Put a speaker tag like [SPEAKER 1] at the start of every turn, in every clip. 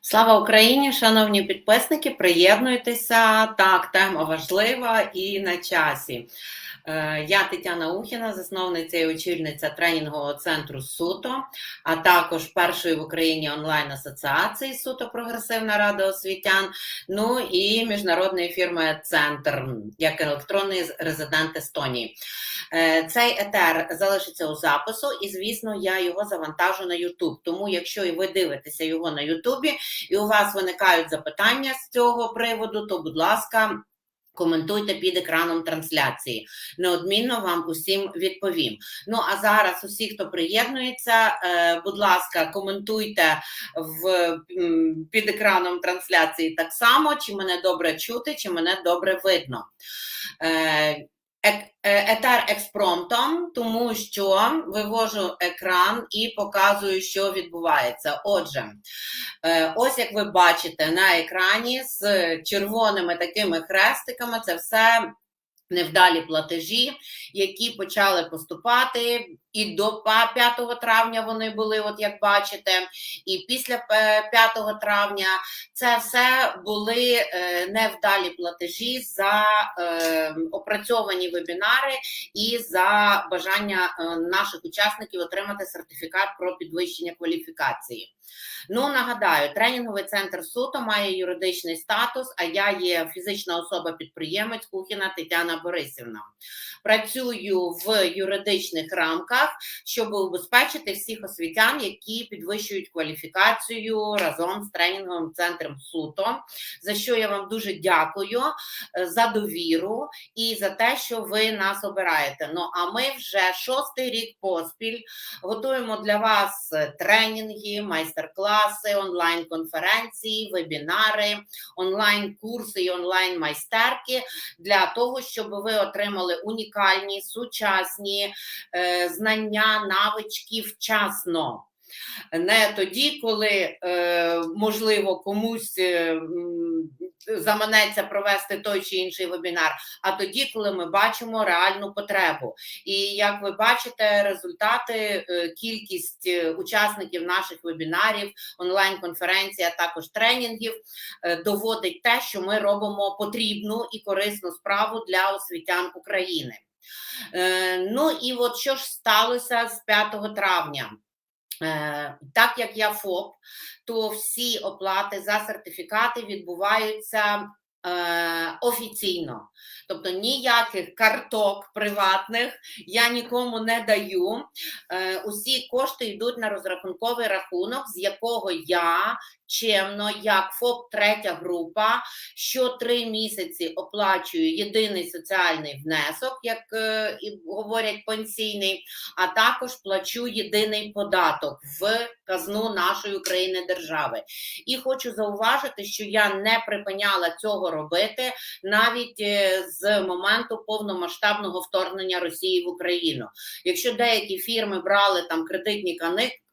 [SPEAKER 1] Слава Україні, шановні підписники, приєднуйтеся. Так, тема важлива і на часі. Е, Я Тетяна Ухіна, засновниця і очільниця тренінгового центру Суто, а також першої в Україні онлайн-асоціації Суто Прогресивна Рада освітян. Ну і міжнародної фірми Центр як електронний резидент Естонії. Е, Цей етер залишиться у запису, і звісно, я його завантажу на YouTube. Тому, якщо і ви дивитеся його на Ютубі, і у вас виникають запитання з цього приводу, то, будь ласка. Коментуйте під екраном трансляції. Неодмінно вам усім відповім. Ну а зараз усі, хто приєднується, е, будь ласка, коментуйте в, під екраном трансляції так само, чи мене добре чути, чи мене добре видно. Е, Етер експромтом, тому що вивожу екран і показую, що відбувається. Отже, Е, Ось як ви бачите на екрані з червоними такими хрестиками, це все невдалі платежі, які почали поступати. І до 5 травня вони були, от як бачите, і після е, 5 травня це все були е, невдалі платежі за е, опрацьовані вебінари і за бажання е, наших учасників отримати сертифікат про підвищення кваліфікації. Ну, нагадаю, тренінговий центр суто має юридичний статус, а я є фізична особа-підприємець Кухіна Тетяна Борисівна. Працюю в юридичних рамках, щоб убезпечити всіх освітян, які підвищують кваліфікацію разом з тренінговим центром суто. За що я вам дуже дякую е, за довіру і за те, що ви нас обираєте. Ну а ми вже шостий рік поспіль готуємо для вас тренінги, майстер-класи, онлайн-конференції, вебінари, онлайн-курси і онлайн-майстерки для того, щоб ви отримали унікальні сучасні е, знання, навички вчасно. Не тоді, коли е, можливо комусь е, заманеться провести той чи інший вебінар, а тоді, коли ми бачимо реальну потребу. І як ви бачите, результати, е, кількість учасників наших вебінарів, онлайн-конференцій, а також тренінгів доводить те, що ми робимо потрібну і корисну справу для освітян України. Е, Ну і от що ж сталося з 5 травня? Е, Так як я ФОП, то всі оплати за сертифікати відбуваються офіційно. Тобто ніяких карток приватних я нікому не даю. Е, Усі кошти йдуть на розрахунковий рахунок, з якого я чемно, як ФОП третя група, що три місяці оплачую єдиний соціальний внесок, як е, говорять пенсійний, а також плачу єдиний податок в казну нашої України держави. І хочу зауважити, що я не припиняла цього робити навіть е, з моменту повномасштабного вторгнення Росії в Україну. Якщо деякі фірми брали там кредитні.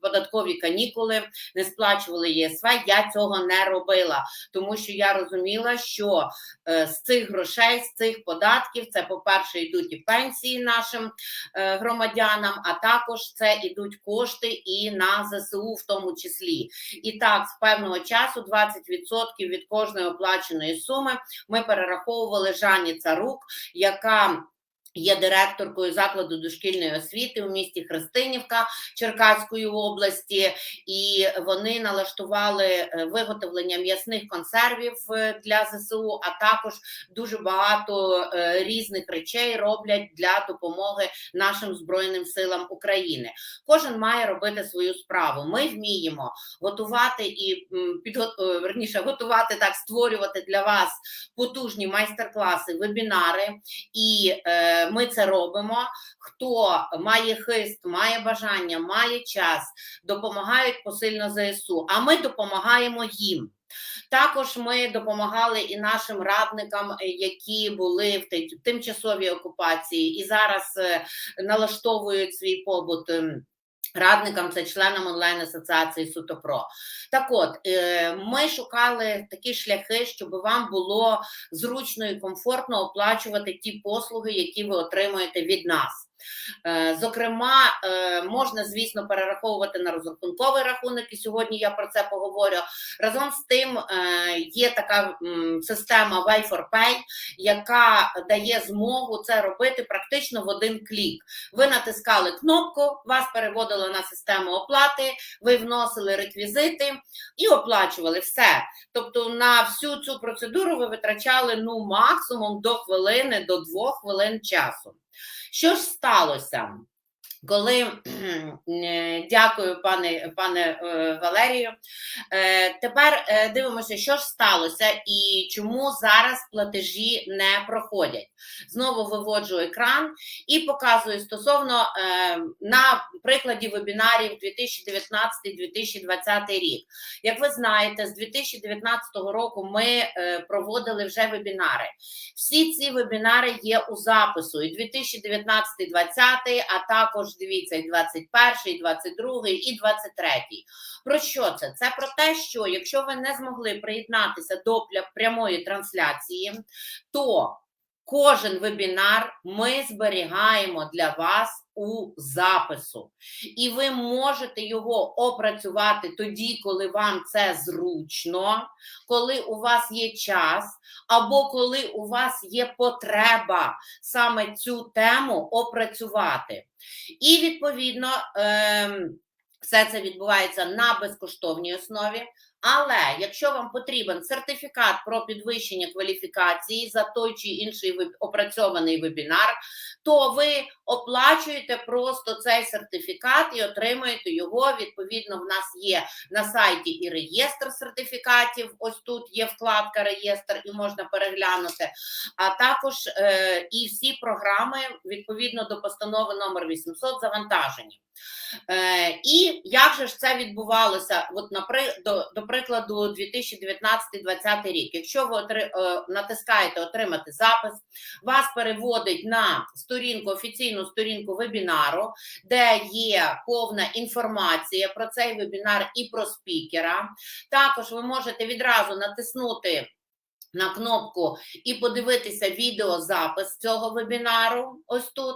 [SPEAKER 1] Податкові канікули не сплачували ЄСВ, я цього не робила, тому що я розуміла, що е, з цих грошей, з цих податків, це, по-перше, йдуть і пенсії нашим е, громадянам, а також це йдуть кошти і на ЗСУ в тому числі. І так, з певного часу 20% від кожної оплаченої суми ми перераховували Жанні Царук, яка Є директоркою закладу дошкільної освіти у місті Христинівка Черкаської області, і вони налаштували е, виготовлення м'ясних консервів е, для ЗСУ, а також дуже багато е, різних речей роблять для допомоги нашим збройним силам України. Кожен має робити свою справу. Ми вміємо готувати і підго- готувати так, створювати для вас потужні майстер-класи, вебінари. І ми це робимо. Хто має хист, має бажання, має час, допомагають посильно ЗСУ, а ми допомагаємо їм. Також ми допомагали і нашим радникам, е, які були в тимчасовій окупації, і зараз е, налаштовують свій побут. Радникам це членам онлайн-асоціації Сутопро. Так от, е, ми шукали такі шляхи, щоб вам було зручно і комфортно оплачувати ті послуги, які ви отримуєте від нас. Е, Зокрема, е, можна, звісно, перераховувати на розрахунковий рахунок, і сьогодні я про це поговорю. Разом з тим, е, є така система Way Pay, яка дає змогу це робити практично в один клік. Ви натискали кнопку, вас переводило на систему оплати, ви вносили реквізити і оплачували все. Тобто на всю цю процедуру ви витрачали ну максимум до хвилини, до двох хвилин часу. Що ж сталося? Коли е, дякую, пане пане е, Валерію. Е, Тепер дивимося, що ж сталося і чому зараз платежі не проходять. Знову виводжу екран і показую стосовно на прикладі вебінарів 2019-2020 рік. Як ви знаєте, з 2019 року ми проводили вже вебінари. Всі ці вебінари є у запису і 2019 20 а також дивіться, і 21, і 22, і 23. Про що це? Це про те, що якщо ви не змогли приєднатися до прямої трансляції, то кожен вебінар ми зберігаємо для вас у запису, і ви можете його опрацювати тоді, коли вам це зручно, коли у вас є час, або коли у вас є потреба саме цю тему опрацювати. І відповідно ем, все це відбувається на безкоштовній основі. Але якщо вам потрібен сертифікат про підвищення кваліфікації за той чи інший опрацьований вебінар, то ви оплачуєте просто цей сертифікат і отримуєте його. Відповідно, в нас є на сайті і реєстр сертифікатів. Ось тут є вкладка реєстр, і можна переглянути. А також е, і всі програми відповідно до постанови номер 800 завантажені. Е, і як же ж це відбувалося? От напри, до, до прикладу, 2019-2020 рік. Якщо ви е, натискаєте отримати запис, вас переводить на сторінку, офіційну сторінку вебінару, де є повна інформація про цей вебінар і про спікера. Також ви можете відразу натиснути. На кнопку і подивитися відеозапис цього вебінару, ось тут.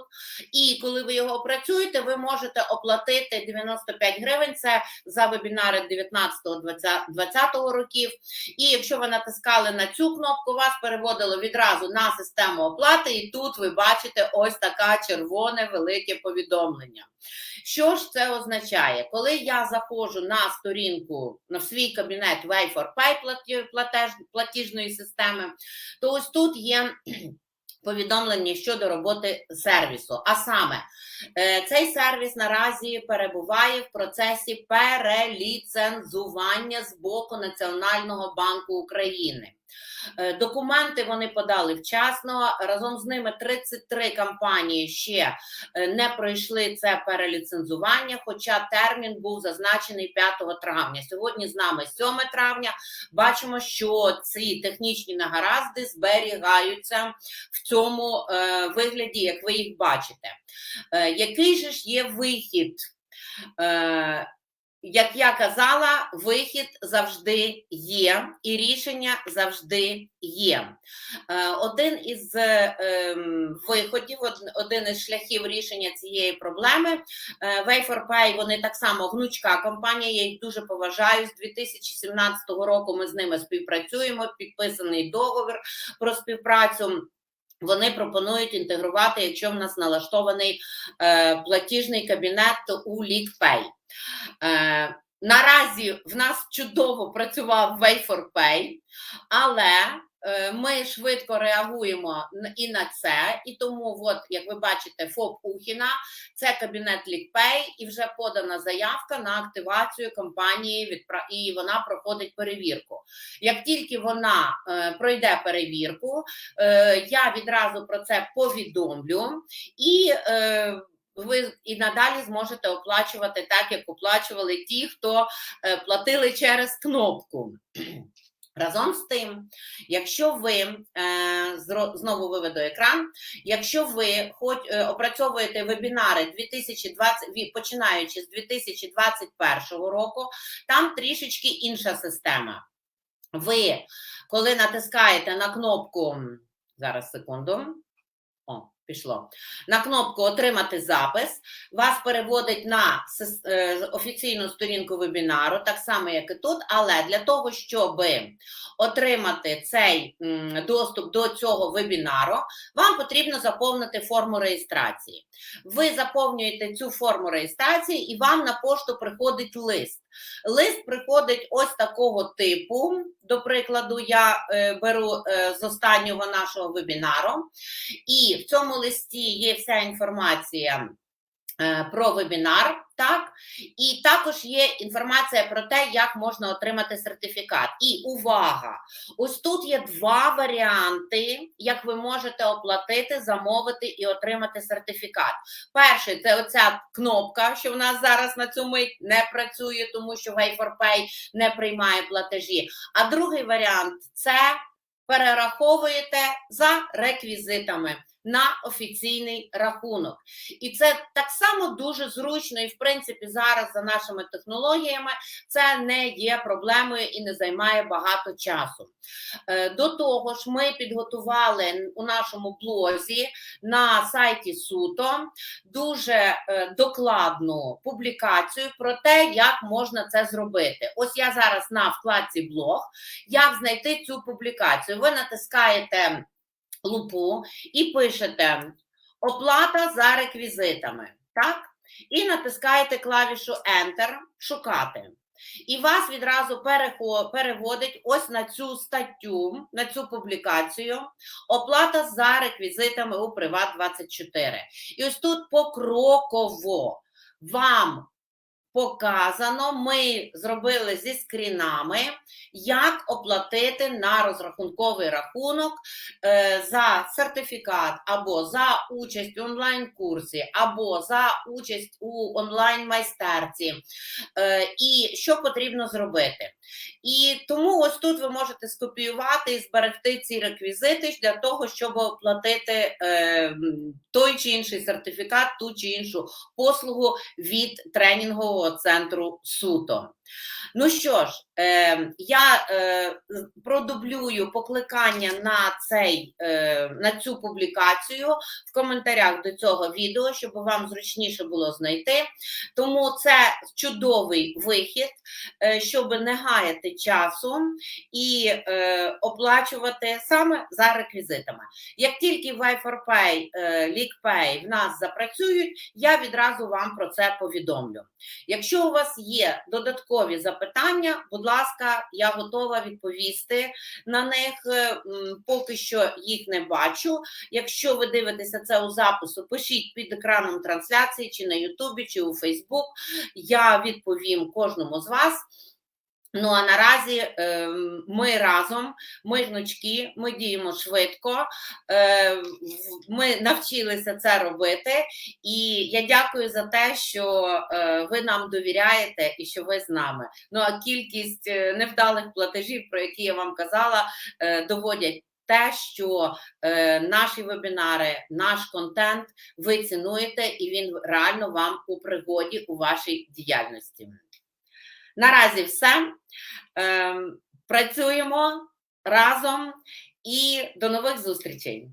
[SPEAKER 1] І коли ви його опрацюєте, ви можете оплатити 95 гривень. Це за вебінари 19-20 років. І якщо ви натискали на цю кнопку, вас переводило відразу на систему оплати, і тут ви бачите ось таке червоне велике повідомлення. Що ж це означає? Коли я заходжу на сторінку на свій кабінет Way for Pay платіжної системи, то ось тут є повідомлення щодо роботи сервісу. А саме, е, цей сервіс наразі перебуває в процесі переліцензування з боку Національного банку України. Е, Документи вони подали вчасно. Разом з ними 33 компанії ще е, не пройшли це переліцензування, хоча термін був зазначений 5 травня. Сьогодні з нами 7 травня. Бачимо, що ці технічні нагаразди зберігаються в цьому е, вигляді, як ви їх бачите. Який же ж є вихід? Як я казала, вихід завжди є, і рішення завжди є. Е, Один із е, ем, виходів, один із шляхів рішення цієї проблеми. Way4Pay, вони так само гнучка компанія, я їх дуже поважаю. З 2017 року ми з ними співпрацюємо, підписаний договір про співпрацю. Вони пропонують інтегрувати, якщо в нас налаштований е, платіжний кабінет у LeakPay. Наразі в нас чудово працював Way4Pay, але е, ми швидко реагуємо і на це. І тому, от, як ви бачите, ФОП Ухіна це кабінет LeakPay, і вже подана заявка на активацію компанії, і вона проходить перевірку. Як тільки вона е, пройде перевірку, е, я відразу про це повідомлю і. Ви і надалі зможете оплачувати так, як оплачували ті, хто е, платили через кнопку. Разом з тим, якщо ви е, знову виведу екран, якщо ви хоч е, опрацьовуєте вебінари 2020, починаючи з 2021 року, там трішечки інша система. Ви, коли натискаєте на кнопку, зараз секунду, о, Пішло на кнопку Отримати запис. Вас переводить на е, офіційну сторінку вебінару, так само, як і тут. Але для того, щоб отримати цей доступ до цього вебінару, вам потрібно заповнити форму реєстрації. Ви заповнюєте цю форму реєстрації, і вам на пошту приходить лист. Лист приходить ось такого типу. До прикладу, я е, беру е, з останнього нашого вебінару, і в цьому листі є вся інформація про вебінар, так, і також є інформація про те, як можна отримати сертифікат. І увага! Ось тут є два варіанти, як ви можете оплатити, замовити і отримати сертифікат. Перший це оця кнопка, що в нас зараз на цю мить не працює, тому що Way4Pay не приймає платежі. А другий варіант це перераховуєте за реквізитами на офіційний рахунок. І це так само дуже зручно, і в принципі зараз за нашими технологіями це не є проблемою і не займає багато часу. Е, До того ж, ми підготували у нашому блозі на сайті Суто дуже е, докладну публікацію про те, як можна це зробити. Ось я зараз на вкладці блог, як знайти цю публікацію. Ви натискаєте лупу і пишете оплата за реквізитами, так? І натискаєте клавішу Enter шукати. І вас відразу переводить ось на цю статтю, на цю публікацію. Оплата за реквізитами у Приват24. І ось тут покроково вам показано, ми зробили зі скрінами, як оплатити на розрахунковий рахунок е, за сертифікат або за участь в онлайн-курсі, або за участь у онлайн-майстерці, е, і що потрібно зробити. І тому ось тут ви можете скопіювати і зберегти ці реквізити для того, щоб оплатити е, той чи інший сертифікат, ту чи іншу послугу від тренінгового центру Суто. Ну що ж, я е, продублюю покликання на, цей, е, на цю публікацію в коментарях до цього відео, щоб вам зручніше було знайти. Тому це чудовий вихід, е, щоб не гаяти часу і оплачувати саме за реквізитами. Як тільки Wi4Pay, е, LeakPay в нас запрацюють, я відразу вам про це повідомлю. Якщо у вас є додаткові запитання, будь ласка, я готова відповісти на них. Е, Поки що їх не бачу. Якщо ви дивитеся це у запису, пишіть під екраном трансляції, чи на Ютубі, чи у Фейсбук. Я відповім кожному з вас. Ну а наразі ем, ми разом, ми гнучки, ми діємо швидко. е, Ми навчилися це робити, і я дякую за те, що е, ви нам довіряєте і що ви з нами. Ну а кількість е, невдалих платежів, про які я вам казала, е, доводять. Те, що е, наші вебінари, наш контент ви цінуєте, і він реально вам у пригоді у вашій діяльності. Наразі все. Ем, працюємо разом і до нових зустрічей.